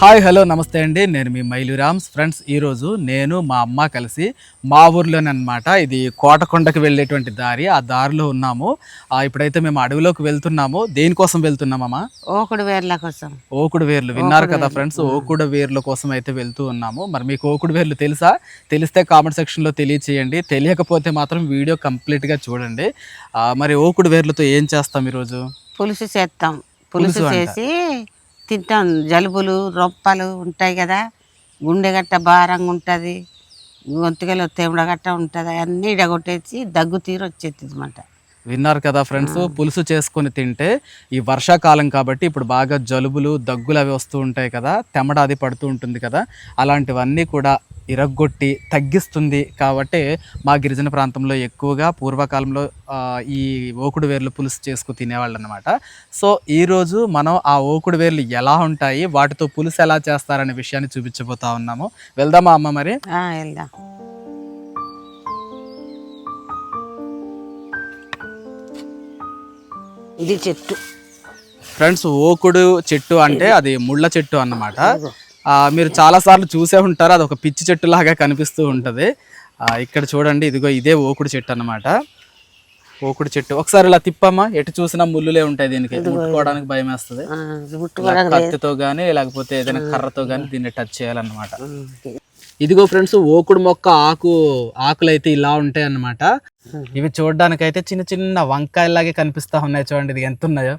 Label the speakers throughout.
Speaker 1: Hi hello నమస్తే అండి. నేను మీ మైలురామ్స్. ఫ్రెండ్స్ ఈరోజు నేను మా అమ్మ కలిసి మా ఊర్లోనే అనమాట ఇది కోటకొండకు వెళ్ళేటువంటి దారి. ఆ దారిలో ఉన్నాము. ఇప్పుడైతే మేము అడవిలోకి వెళ్తున్నాము. దేనికోసం వెళ్తున్నామమ్మా
Speaker 2: ఓకుడు వేర్ల కోసం.
Speaker 1: ఓకుడు వేర్లు విన్నారు కదా ఫ్రెండ్స్ ఓకుడు వేర్ల కోసం అయితే వెళ్తూ ఉన్నాము. మరి మీకు ఓకుడు వేర్లు తెలుసా? తెలిస్తే కామెంట్ సెక్షన్లో తెలియచేయండి. తెలియకపోతే మాత్రం వీడియో కంప్లీట్గా చూడండి. మరి ఓకుడు వేర్లతో ఏం చేస్తాం ఈరోజు?
Speaker 2: పులుసు చేస్తాం. పులుసు. చేసి తింటాం. జలుబులు రొప్పలు ఉంటాయి కదా. గుండె గట్ట భారంగా ఉంటుంది. గొంతుకలో తేమడ గట్ట ఉంటుంది. అన్నీ ఇడగొట్టేసి దగ్గు తీరు వచ్చేది అనమాట
Speaker 1: విన్నారు కదా ఫ్రెండ్స్ పులుసు చేసుకొని తింటే ఈ వర్షాకాలం కాబట్టి ఇప్పుడు బాగా జలుబులు దగ్గులు అవి వస్తూ ఉంటాయి కదా. తెమడ అది పడుతూ ఉంటుంది కదా. అలాంటివన్నీ కూడా ఇరగ్గొట్టి తగ్గిస్తుంది కాబట్టి మా గిరిజన ప్రాంతంలో ఎక్కువగా పూర్వకాలంలో ఈ ఓకుడు వేర్లు పులుసు చేసుకు తినేవాళ్ళు అనమాట సో ఈరోజు మనం ఆ ఓకుడు వేర్లు ఎలా ఉంటాయి వాటితో పులుసు ఎలా చేస్తారనే విషయాన్ని చూపించబోతా ఉన్నాము. వెళ్దామా అమ్మ మరి?
Speaker 2: వెళ్దాం. ఇది చెట్టు.
Speaker 1: ఫ్రెండ్స్ ఓకుడు చెట్టు అంటే అది ముళ్ళ చెట్టు అన్నమాట. మీరు చాలా సార్లు చూసే ఉంటారు అది ఒక పిచ్చి చెట్టు లాగా కనిపిస్తూ ఉంటుంది. ఆ, ఇక్కడ చూడండి ఇదిగో ఇదే ఓకుడు చెట్టు అన్నమాట. ఓకుడు చెట్టు. ఒకసారి ఇలా తిప్పమ్మా ఎటు చూసినా ముళ్ళులే ఉంటాయి దీనికి. ముట్టుకోవడానికి భయం వేస్తుంది. కత్తితో కానీ లేకపోతే ఏదైనా కర్రతో కానీ దీన్ని టచ్ చేయాలన్నమాట. ఇదిగో ఫ్రెండ్స్ ఓకుడు మొక్క ఆకు ఆకులు అయితే ఇలా ఉంటాయి అన్నమాట. ఇవి చూడడానికి అయితే చిన్న చిన్న వంకాయలాగే కనిపిస్తా ఉన్నాయి చూడండి ఇది ఎంత ఉన్నాయో.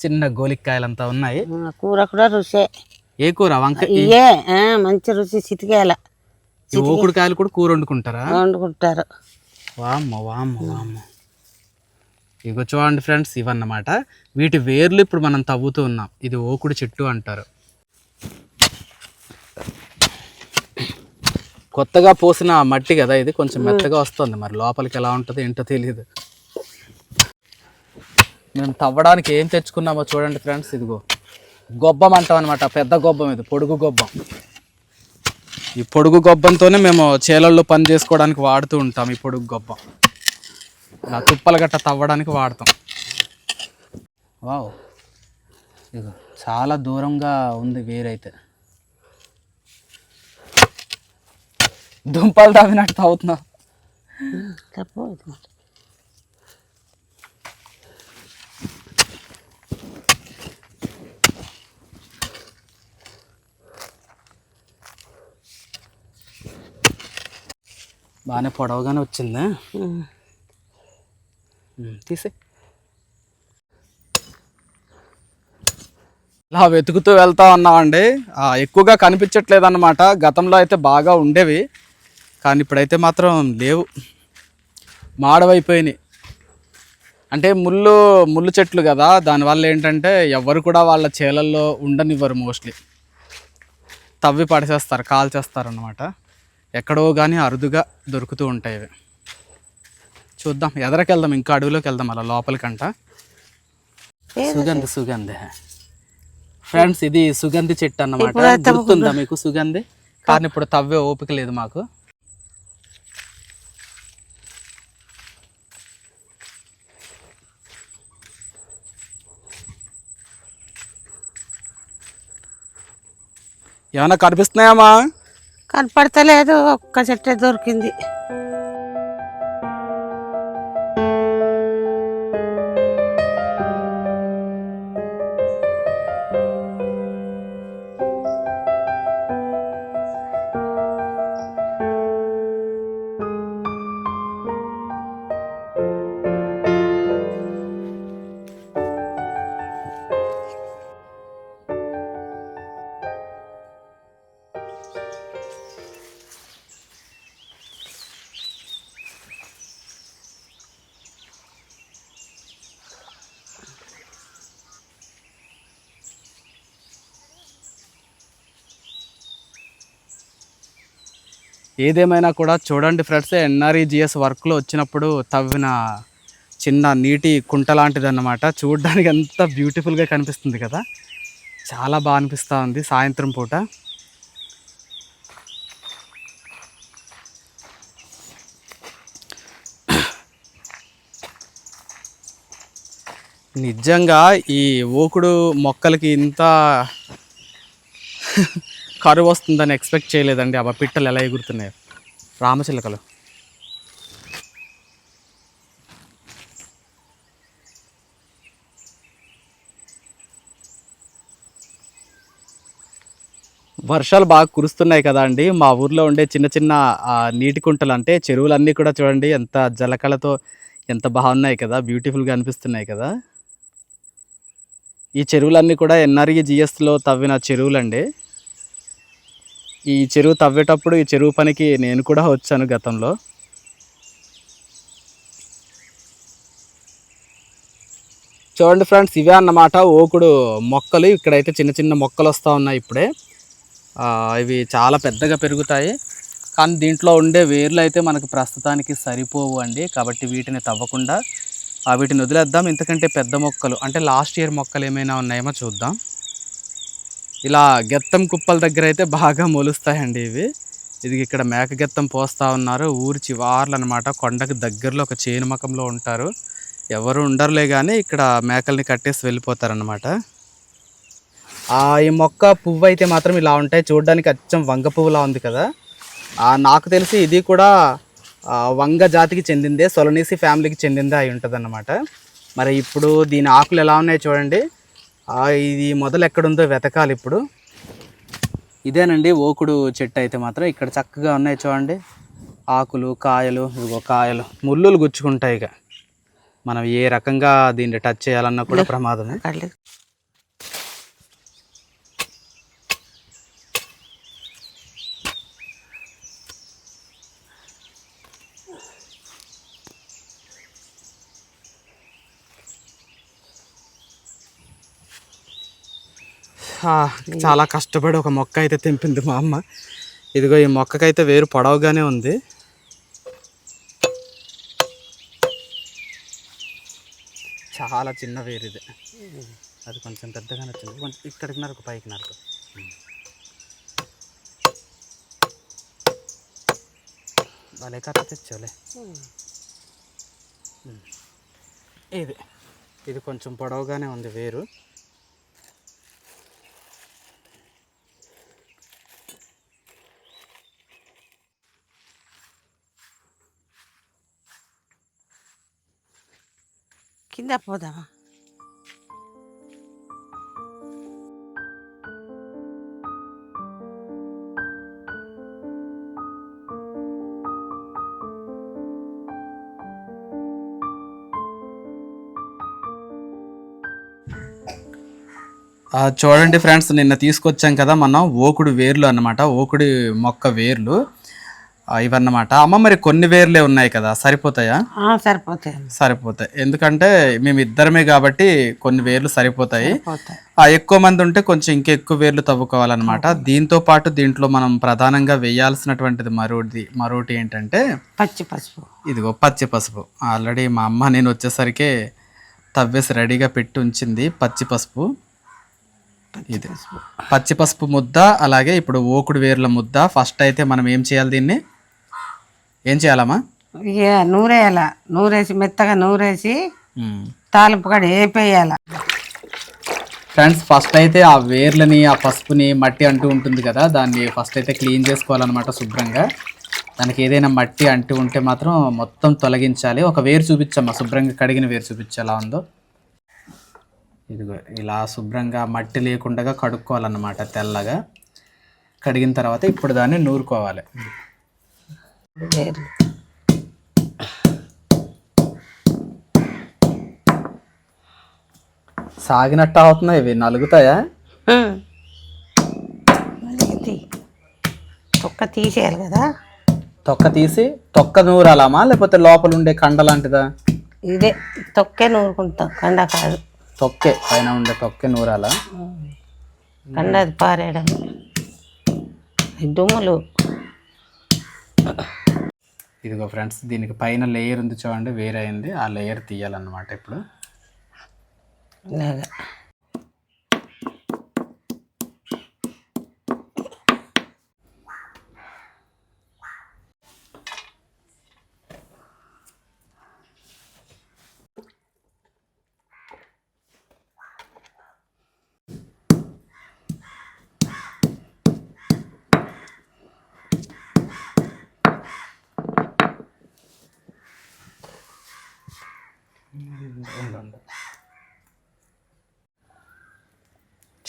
Speaker 1: చిన్న గోలిక్కాయలంతా ఉన్నాయి.
Speaker 2: ఆ, కూర కూడా రుసే.
Speaker 1: ఏ కూర? వంకాయ
Speaker 2: మంచి రుచి
Speaker 1: ఈ ఓకుడు కాయలు కూడా కూర వండుకుంటారా?
Speaker 2: వండుకుంటారు.
Speaker 1: వామ్మ వామ్మ వామ్మ. ఇగో చూడండి ఫ్రెండ్స్ ఇవన్నమాట. వీటి వేర్లు ఇప్పుడు మనం తవ్వుతూ ఉన్నాం. ఇది ఓకుడు చెట్టు అంటారు. కొత్తగా పోసిన మట్టి కదా ఇది? కొంచెం మెత్తగా వస్తుంది. మరి లోపలికి ఎలా ఉంటుందో ఏంటో తెలియదు మేము తవ్వడానికి ఏం తెచ్చుకున్నామో చూడండి ఫ్రెండ్స్ ఇదిగో. గొబ్బం అంటాం అనమాట పెద్ద గొబ్బం ఇది పొడుగు గొబ్బం. ఈ పొడుగు గొబ్బంతోనే మేము చేలల్లో పని చేసుకోవడానికి వాడుతూ ఉంటాం ఈ పొడుగు గొబ్బం. ఇలా తుప్పలు గట్ట తవ్వడానికి వాడతాం. వావ్. ఇదిగో చాలా దూరంగా ఉంది వేరైతే. దుంపలు తవ్వినట్టు తవ్వుతున్నా. బాగానే పొడవుగానే వచ్చిందా? తీసే. ఇలా వెతుకుతూ వెళ్తా ఉన్నామండి. ఎక్కువగా కనిపించట్లేదు అన్నమాట గతంలో అయితే బాగా ఉండేవి. కానీ ఇప్పుడైతే మాత్రం లేవు. మాడవైపోయినాయి. అంటే ముళ్ళు ముళ్ళు చెట్లు కదా. దానివల్ల ఏంటంటే ఎవరు కూడా వాళ్ళ చేలల్లో ఉండనివ్వరు మోస్ట్లీ. తవ్వి పడేసేస్తారు కాల్చేస్తారు అనమాట ఎక్కడో కానీ అరుదుగా దొరుకుతూ ఉంటాయి ఇవి. చూద్దాం ఎదరికి వెళ్దాం ఇంకా అడవిలోకి వెళ్దాం అలా లోపలికంట. సుగంధి సుగంధి. ఫ్రెండ్స్ ఇది సుగంధి చెట్టు అన్నమాట. గుర్తుందా మీకు సుగంధి? కానీ ఇప్పుడు తవ్వే ఓపిక లేదు మాకు. ఏమన్నా కనిపిస్తున్నాయమ్మా
Speaker 2: కనపడతలేదు ఒక్క చెట్టే దొరికింది.
Speaker 1: ఏదేమైనా కూడా చూడండి ఫ్రెండ్స్ ఎన్ఆర్ఈజిఎస్ వర్క్లో వచ్చినప్పుడు తవ్విన చిన్న నీటి కుంట లాంటిది అన్నమాట చూడడానికి ఎంత బ్యూటిఫుల్గా కనిపిస్తుంది కదా. చాలా బాగా అనిపిస్తూ ఉంది సాయంత్రం పూట. నిజంగా ఈ ఓకుడు మొక్కలకి ఇంత కరువు వస్తుందని ఎక్స్పెక్ట్ చేయలేదండి. అబ్బా పిట్టలు ఎలా ఎగురుతున్నాయి. రామచిలకలు. వర్షాలు బాగా కురుస్తున్నాయి కదా అండి. మా ఊర్లో ఉండే చిన్న చిన్న నీటి కుంటలు అంటే చెరువులన్నీ కూడా చూడండి ఎంత జలకళతో ఎంత బాగున్నాయి కదా. బ్యూటిఫుల్గా అనిపిస్తున్నాయి కదా. ఈ చెరువులన్నీ కూడా ఎన్ఆర్ఈ జిఎస్లో తవ్విన చెరువులండి. ఈ చెరువు తవ్వేటప్పుడు ఈ చెరువు పనికి నేను కూడా వచ్చాను గతంలో. చూడండి ఫ్రెండ్స్ ఇవే అన్నమాట ఓకుడు మొక్కలు. ఇక్కడైతే చిన్న చిన్న మొక్కలు వస్తూ ఉన్నాయి ఇప్పుడే. ఇవి చాలా పెద్దగా పెరుగుతాయి. కానీ దీంట్లో ఉండే వేర్లు అయితే మనకు ప్రస్తుతానికి సరిపోవు అండి. కాబట్టి వీటిని తవ్వకుండా వీటిని వదిలేద్దాం. ఎందుకంటే పెద్ద మొక్కలు అంటే లాస్ట్ ఇయర్ మొక్కలు ఏమైనా ఉన్నాయేమో చూద్దాం. ఇలా గెత్తం కుప్పల దగ్గర అయితే బాగా మొలుస్తాయండి ఇవి. ఇది ఇక్కడ మేక గెత్తం పోస్తూ ఉన్నారు. ఊరి చివార్లు అనమాట కొండకు దగ్గరలో ఒక చేను మకంలో ఉంటారు. ఎవరు ఉండరులే కానీ ఇక్కడ మేకల్ని కట్టేసి వెళ్ళిపోతారనమాట. ఈ మొక్క పువ్వు అయితే మాత్రం ఇలా ఉంటాయి. చూడడానికి అచ్చం వంగ పువ్వులా ఉంది కదా. నాకు తెలిసి ఇది కూడా వంగ జాతికి చెందిందే సొలనీసి ఫ్యామిలీకి చెందిందే అయి ఉంటుంది మరి ఇప్పుడు దీని ఆకులు ఎలా ఉన్నాయి చూడండి. ఇది మొదలు ఎక్కడుందో వెతకాలి ఇప్పుడు. ఇదేనండి ఓకుడు చెట్టు అయితే మాత్రం ఇక్కడ చక్కగా ఉన్నాయి చూడండి. ఆకులు కాయలు ఇగో కాయలు. ముళ్ళులు గుచ్చుకుంటాయి ఇక. మనం ఏ రకంగా దీన్ని టచ్ చేయాలన్నా కూడా ప్రమాదమే. చాలా కష్టపడి ఒక మొక్క అయితే తెంపింది మా అమ్మ. ఇదిగో ఈ మొక్కకైతే వేరు పొడవుగానే ఉంది. చాలా చిన్న వేరు ఇది. అది కొంచెం పెద్దగానే వచ్చింది కొంచెం ఇక్కడికి నరకు పైకి నరకు. భలే కథ తెచ్చావులే. ఇది. ఇది కొంచెం పొడవుగానే ఉంది వేరు.
Speaker 2: కింద పోదామా
Speaker 1: చూడండి ఫ్రెండ్స్ నిన్న తీసుకొచ్చాం కదా మనం ఓకుడు వేర్లు అన్నమాట. ఓకుడి మొక్క వేర్లు. ఇవన్నమాట. అమ్మ మరి కొన్ని వేర్లే ఉన్నాయి కదా సరిపోతాయా?
Speaker 2: సరిపోతాయి.
Speaker 1: సరిపోతాయి. ఎందుకంటే మేము ఇద్దరమే కాబట్టి కొన్ని వేర్లు సరిపోతాయి.
Speaker 2: పోతాయి
Speaker 1: ఆ ఎక్కువ మంది ఉంటే కొంచెం ఇంకా ఎక్కువ వేర్లు తవ్వుకోవాలన్నమాట. దీంతో పాటు దీంట్లో మనం ప్రధానంగా వేయాల్సినటువంటిది మరోటి మరోటి ఏంటంటే
Speaker 2: పచ్చి పసుపు.
Speaker 1: ఇదిగో పచ్చి పసుపు. ఆల్రెడీ మా అమ్మ నేను వచ్చేసరికి తవ్వేసి రెడీగా పెట్టి ఉంచింది పచ్చి పసుపు. ఇది. పచ్చి పసుపు ముద్ద అలాగే ఇప్పుడు ఓకుడు వేర్ల ముద్ద. ఫస్ట్ అయితే మనం ఏం చేయాలి దీన్ని? ఏం చేయాలమ్మా?
Speaker 2: ఇక నూరేయాల. నూరేసి మెత్తగా నూరేసి తాలింపు కాడ వేపేయాల
Speaker 1: ఫ్రెండ్స్ ఫస్ట్ అయితే ఆ వేర్లని ఆ పసుపుని మట్టి అంటూ ఉంటుంది కదా దాన్ని ఫస్ట్ అయితే క్లీన్ చేసుకోవాలన్నమాట శుభ్రంగా. దానికి ఏదైనా మట్టి అంటూ ఉంటే మాత్రం మొత్తం తొలగించాలి. ఒక వేరు చూపించమ్మా శుభ్రంగా కడిగిన వేరు చూపించు ఎలా ఉందో. ఇదిగో ఇలా శుభ్రంగా మట్టి లేకుండా కడుక్కోవాలన్నమాట తెల్లగా. కడిగిన తర్వాత ఇప్పుడు దాన్ని నూరుకోవాలి.
Speaker 2: వేర్లు
Speaker 1: సాగినట్టు అవుతున్నాయి ఇవి నలుగుతాయా.
Speaker 2: తొక్క తీసేయాలి కదా?
Speaker 1: తొక్క తీసి తొక్క నూరాలమా? లేకపోతే లోపల ఉండే కండ లాంటిదా?
Speaker 2: ఇదే తొక్కే నూరుకుంటాం కండ కాదు.
Speaker 1: తొక్కే పైన ఉండే తొక్కే నూరాలా?
Speaker 2: కండ అది పారేయడం. దుమ్ములు.
Speaker 1: ఇదిగో ఫ్రెండ్స్ దీనికి పైన లేయర్ ఉంది చూడండి వేరే అయింది. ఆ లేయర్ తీయాలన్నమాట ఇప్పుడు.
Speaker 2: ఇలాగా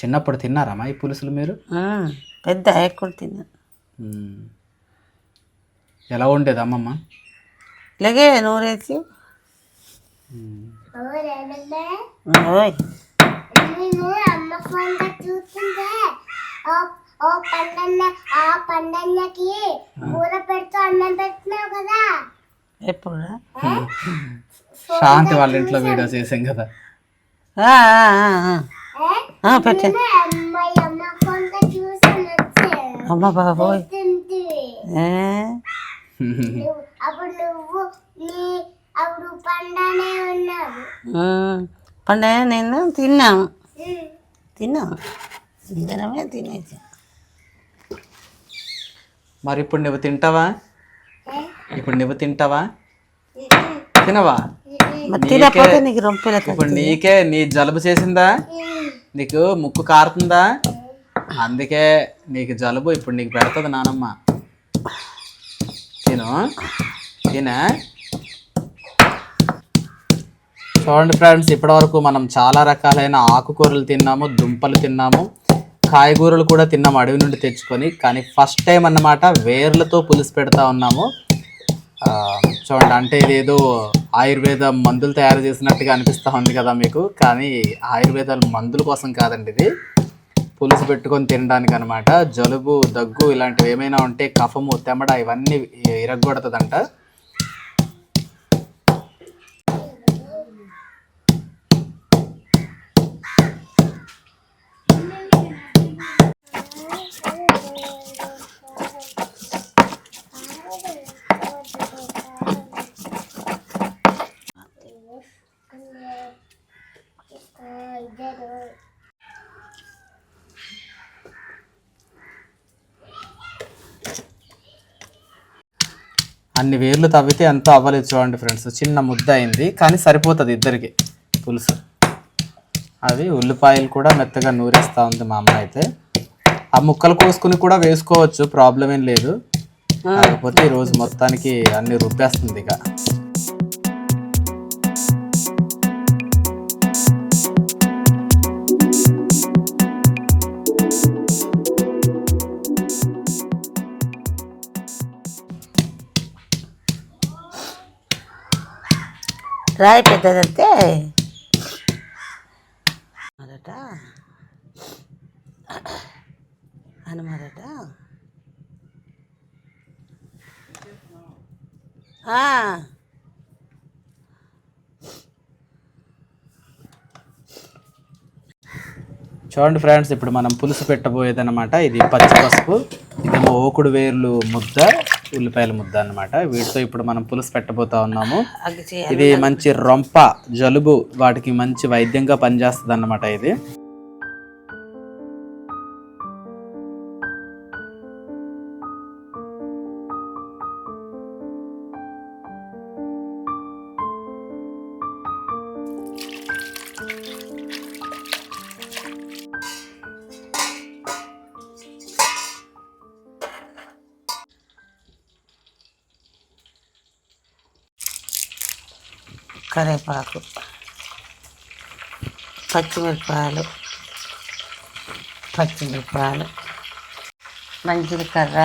Speaker 1: చిన్నప్పుడు తిన్నారమ్మా ఈ పులుసులు మీరు?
Speaker 2: పెద్ద ఎక్కువ తిన్నా.
Speaker 1: ఎలా ఉండేది అమ్మమ్మ?
Speaker 2: ఇలాగే నూరేసి.
Speaker 3: కూర పెడుతూ అన్నం పెట్టినావు కదా
Speaker 2: ఎప్పుడు?
Speaker 1: శాంతి వాళ్ళ ఇంట్లో వీడియోస్ చేసాం కదా.
Speaker 2: పెట్టే
Speaker 3: అమ్మ
Speaker 2: బాబోయ్.
Speaker 3: తింటివి
Speaker 2: ఏ?
Speaker 3: నువ్వు అప్పుడు నువ్వు నీ అప్పుడు పండనే ఉన్నావు
Speaker 2: ఉమ్, పండగ నేను. తిన్నాము ఇద్దరమే తినేసి.
Speaker 1: మరి ఇప్పుడు నువ్వు తింటావా? ఇప్పుడు నువ్వు తింటావా? తినవా?
Speaker 2: మరి తినకపోతే నీకు రొంపెల
Speaker 1: ఇప్పుడు నీకే నీ జలుబు చేసిందా? నీకు ముక్కు కారుతుందా? అందుకే నీకు జలుబు ఇప్పుడు నీకు పెడుతుంది నానమ్మ. తిను. తినా. చూడండి ఫ్రెండ్స్ ఇప్పటివరకు మనం చాలా రకాలైన ఆకుకూరలు తిన్నాము దుంపలు తిన్నాము కాయగూరలు కూడా తిన్నాము అడవి నుండి తెచ్చుకొని. కానీ ఫస్ట్ టైం అన్నమాట వేర్లతో పులుసు పెడతా ఉన్నాము. చూడండి అంటే ఇదేదో ఆయుర్వేద మందులు తయారు చేసినట్టుగా అనిపిస్తూ ఉంది కదా మీకు. కానీ ఆయుర్వేద మందుల కోసం కాదండి ఇది. పులుసు పెట్టుకొని తినడానికి అనమాట జలుబు దగ్గు ఇలాంటివి ఏమైనా ఉంటే కఫము తెమడ ఇవన్నీ ఇరగొడుతుందంట. అన్ని వేర్లు తవ్వితే ఎంతో అవ్వలేదు చూడండి ఫ్రెండ్స్. చిన్న ముద్ద అయింది. కానీ సరిపోతుంది ఇద్దరికి. పులుసు. అవి ఉల్లిపాయలు కూడా మెత్తగా నూరేస్తూ ఉంది మా అమ్మ అయితే. ఆ ముక్కలు కోసుకుని కూడా వేసుకోవచ్చు. ప్రాబ్లం ఏం లేదు కాకపోతే ఈరోజు మొత్తానికి అన్ని రుబ్బేస్తుంది ఇక.
Speaker 2: రాయి పెద్దదంటే? మొదట అని మొదట ఆ,
Speaker 1: చూడండి ఫ్రెండ్స్ ఇప్పుడు మనం పులుసు పెట్టబోయేది అనమాట ఇది పచ్చి పసుపు ఇదేమో ఓకుడు వేర్లు ముద్ద. ఉల్లిపాయల ముద్ద అన్నమాట. వీటితో ఇప్పుడు మనం పులుసు పెట్టబోతా ఉన్నాము. ఇది మంచి రొంప జలుబు వాటికి మంచి వైద్యంగా పనిచేస్తుంది అన్నమాట ఇది.
Speaker 2: కరివేపాకు పచ్చిమిరపకాయలు పచ్చిమిరపకాయలు మంచిది కర్ర.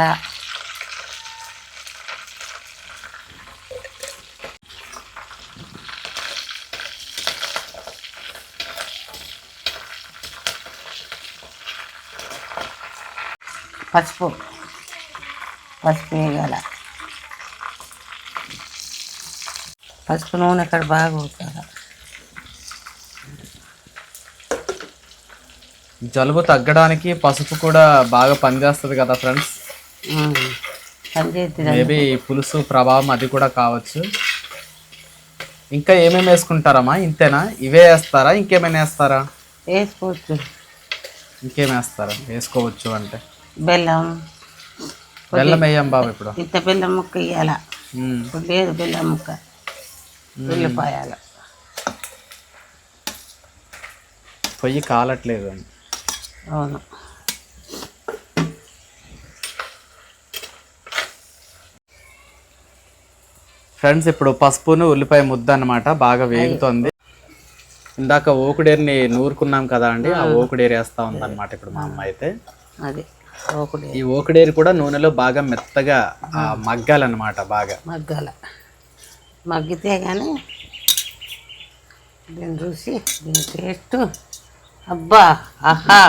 Speaker 2: పసుపు పసుపు వేయాలి. పసుపు నూనె అక్కడ బాగా పోతారు.
Speaker 1: జలుబు తగ్గడానికి పసుపు కూడా బాగా పనిచేస్తుంది కదా ఫ్రెండ్స్? మేబీ పులుసు ప్రభావం అది కూడా కావచ్చు. ఇంకా ఏమేమి వేసుకుంటారమ్మా? ఇంతేనా? ఇవే వేస్తారా? ఇంకేమైనా వేస్తారా?
Speaker 2: వేసుకోవచ్చు.
Speaker 1: ఇంకేం వేస్తారా? వేసుకోవచ్చు అంటే.
Speaker 2: బెల్లం.
Speaker 1: బెల్లం వేయం బాబు ఇప్పుడు.
Speaker 2: ఇంత బెల్లం ముక్క ఇవ్వాల లేదు బెల్లం ముక్క. ఉల్లిపాయాల.
Speaker 1: పొయ్యి కాలట్లేదు అని.
Speaker 2: అవును.
Speaker 1: ఫ్రెండ్స్ ఇప్పుడు పసుపును ఉల్లిపాయ ముద్ద అన్నమాట. బాగా వేగుతోంది. ఇందాక ఓకుడేరుని నూరుకున్నాం కదా అండి ఆ ఓకుడేరు వేస్తా ఉందన్నమాట ఇప్పుడు మా అమ్మ అయితే.
Speaker 2: అది
Speaker 1: ఈ ఓకుడేరు కూడా నూనెలో బాగా మెత్తగా ఆ, మగ్గాలన్నమాట బాగా.
Speaker 2: మగ్గాల. మగ్గితే కానీ దీన్ని చూసి దీని టేస్ట్ అబ్బా ఆహా.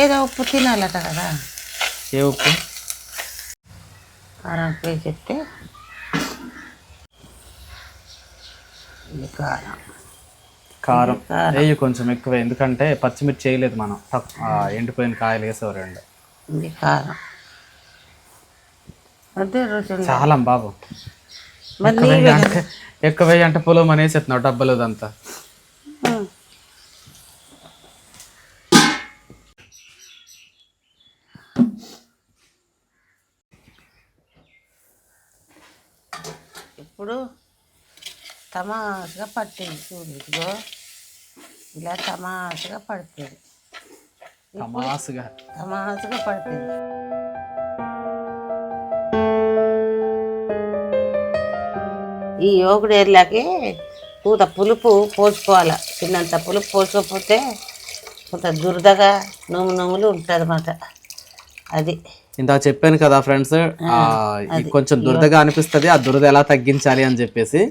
Speaker 2: ఏదో ఉప్పు తినాలట కదా.
Speaker 1: ఏ ఉప్పు?
Speaker 2: కారం పోయి చెప్తే ఇది కారం.
Speaker 1: కారం. వేయి కొంచెం ఎక్కువ ఎందుకంటే పచ్చిమిర్చి చేయలేదు మనం. ఎండిపోయిన కాయలు వేసావు రెండు.
Speaker 2: ఇది కారం. అదే రుచి.
Speaker 1: చాలా బాబు. ఎక్కువ వేయి అంటే పొలం అనేసి ఎత్తున్నావు డబ్బులు ఇదంతా
Speaker 2: ఇప్పుడు తమాషగా పట్టింది చూడు ఇదిగో. ఇలా తమాషగా పడుతుంది
Speaker 1: తమాసుగా
Speaker 2: తమాషగా. పడుతుంది ఈ యోగుడేర్లకి పూత పులుపు పోసుకోవాలి. చిన్నంత పులుపు పోసుకోకపోతే కొంత దురదగా నోము నోములు ఉంటుంది అన్నమాట అది.
Speaker 1: ఇందాక చెప్పాను కదా ఫ్రెండ్స్ కొంచెం దురదగా అనిపిస్తుంది ఆ దురద ఎలా తగ్గించాలి అని చెప్పేసి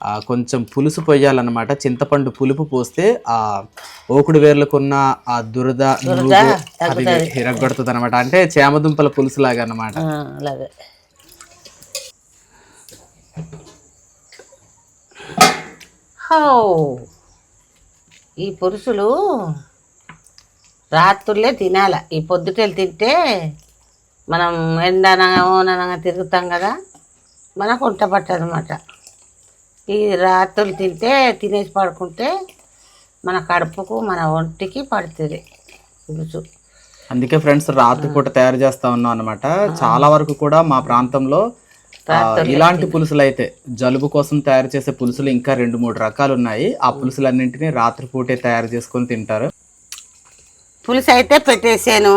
Speaker 1: ఆ, కొంచెం పులుసు పొయ్యాలన్నమాట. చింతపండు పులుపు పోస్తే ఆ ఓకుడు వేర్లకున్న ఆ దురద అది ఇరగొడుతుంది అనమాట అంటే చేమదుంపల పులుసు లాగా
Speaker 2: హౌ! ఈ పురుషులు రాత్రులే తినాల. ఈ పొద్దుటలు తింటే మనం ఎండనగా ఓననగా తిరుగుతాం కదా మనకు వంట పట్టదన్నమాట. ఈ రాత్రులు తింటే తినేసి పడుకుంటే మన కడుపుకు మన ఒంటికి పడుతుంది పులుసు
Speaker 1: అందుకే ఫ్రెండ్స్ రాత్రి పూట తయారు చేస్తా ఉన్నాం అనమాట చాలా వరకు కూడా మా ప్రాంతంలో ఇలాంటి పులుసులు అయితే జలుబు కోసం తయారు చేసే పులుసులు ఇంకా రెండు మూడు రకాలు ఉన్నాయి. ఆ పులుసులన్నింటినీ రాత్రి పూటే తయారు చేసుకొని తింటారు.
Speaker 2: పులుసు అయితే పెట్టేసాను.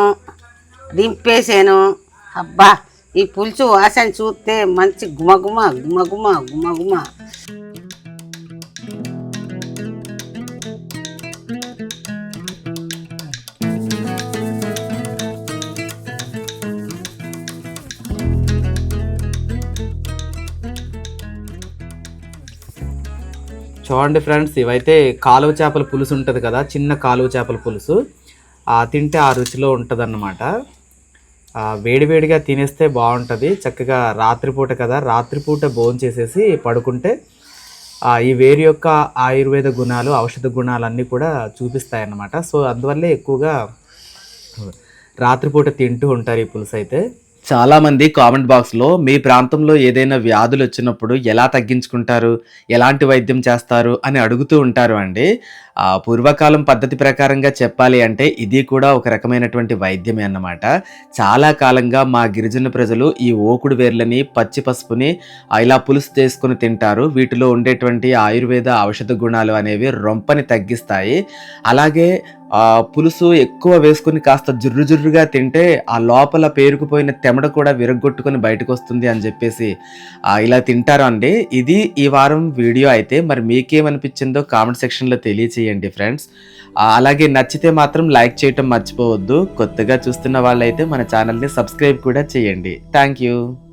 Speaker 2: దింపేసాను అబ్బా ఈ పులుసు వాసన చూస్తే మంచి గుమగుమ గుమగుమ గుమగుమ
Speaker 1: చూడండి ఫ్రెండ్స్ ఇవైతే కాలువ చేపల పులుసు ఉంటుంది కదా చిన్న కాలువ చేపల పులుసు. ఆ తింటే ఆ రుచిలో ఉంటుంది అన్నమాట వేడివేడిగా తినేస్తే బాగుంటుంది. చక్కగా రాత్రిపూట కదా రాత్రిపూట భోజనం చేసేసి పడుకుంటే ఈ వేరు యొక్క ఆయుర్వేద గుణాలు ఔషధ గుణాలు అన్నీ కూడా చూపిస్తాయి అన్నమాట సో అందువల్లే ఎక్కువగా రాత్రిపూట తింటూ ఉంటారు ఈ పులుసు అయితే చాలా మంది కామెంట్ బాక్స్లో మీ ప్రాంతంలో ఏదైనా వ్యాధులు వచ్చినప్పుడు ఎలా తగ్గించుకుంటారు? ఎలాంటి వైద్యం చేస్తారు? అని అడుగుతూ ఉంటారు అండి. పూర్వకాలం పద్ధతి ప్రకారంగా చెప్పాలి అంటే ఇది కూడా ఒక రకమైనటువంటి వైద్యమే అన్నమాట. చాలా కాలంగా మా గిరిజన ప్రజలు ఈ ఓకుడు వేర్లని పచ్చి పసుపుని ఇలా పులుసు చేసుకుని తింటారు. వీటిలో ఉండేటువంటి ఆయుర్వేద ఔషధ గుణాలు అనేవి రొంపని తగ్గిస్తాయి. అలాగే పులుసు ఎక్కువ వేసుకుని కాస్త జుర్రు జుర్రుగా తింటే ఆ లోపల పేరుకుపోయిన తెమడ కూడా విరగ్గొట్టుకొని బయటకు వస్తుంది అని చెప్పేసి ఇలా తింటారు అండి? ఇది ఈ వారం వీడియో అయితే మరి మీకేమనిపించిందో కామెంట్ సెక్షన్లో తెలియచేయండి. ఫ్రెండ్స్. అలాగే నచ్చితే మాత్రం లైక్ చేయటం మర్చిపోవద్దు. కొత్తగా చూస్తున్న వాళ్ళైతే మన ఛానల్ని సబ్స్క్రైబ్ కూడా చేయండి. Thank you.